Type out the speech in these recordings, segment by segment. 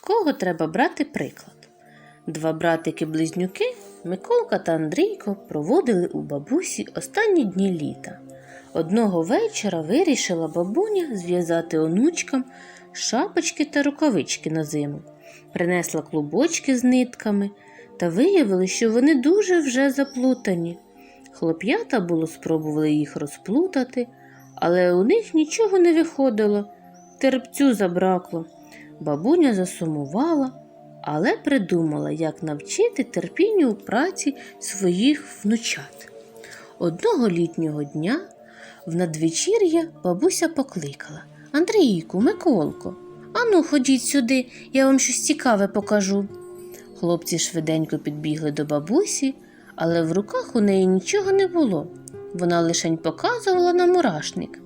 кого треба брати приклад. Два братики-близнюки Миколка та Андрійко проводили у бабусі останні дні літа. Одного вечора вирішила бабуня зв'язати онучкам шапочки та рукавички на зиму. Принесла клубочки з нитками та виявили, що вони дуже вже заплутані. Хлоп'ята було спробували їх розплутати, але у них нічого не виходило, терпцю забракло. Бабуня засумувала, але придумала, як навчити терпінню у праці своїх внучат. Одного літнього дня в надвечір'я бабуся покликала Андрійку, Миколко, ану, ходіть сюди, я вам щось цікаве покажу. Хлопці швиденько підбігли до бабусі, але в руках у неї нічого не було. Вона лишень показувала на мурашник.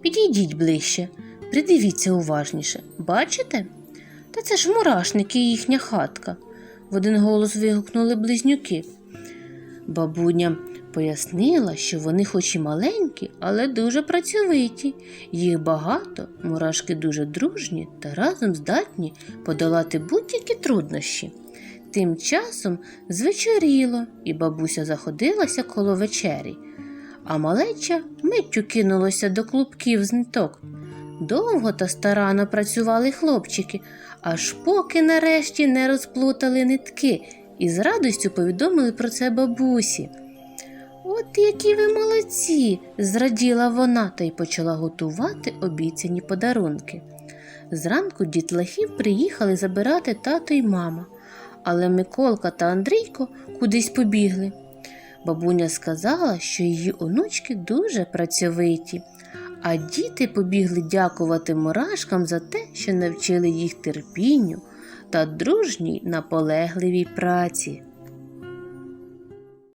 Підійдіть ближче, придивіться уважніше. Бачите? Та це ж мурашник і їхня хатка. В один голос вигукнули близнюки. Бабуня пояснила, що вони хоч і маленькі, але дуже працьовиті. Їх багато, мурашки дуже дружні та разом здатні подолати будь-які труднощі. Тим часом звечоріло, і бабуся заходилася коло вечері, а малеча миттю кинулося до клубків з ниток. Довго та старанно працювали хлопчики, аж поки нарешті не розплутали нитки і з радістю повідомили про це бабусі. От які ви молодці, зраділа вона та й почала готувати обіцяні подарунки. Зранку дітлахів приїхали забирати тато й мама, але Миколка та Андрійко кудись побігли. Бабуня сказала, що її онучки дуже працьовиті, а діти побігли дякувати мурашкам за те, що навчили їх терпінню та дружній наполегливій праці.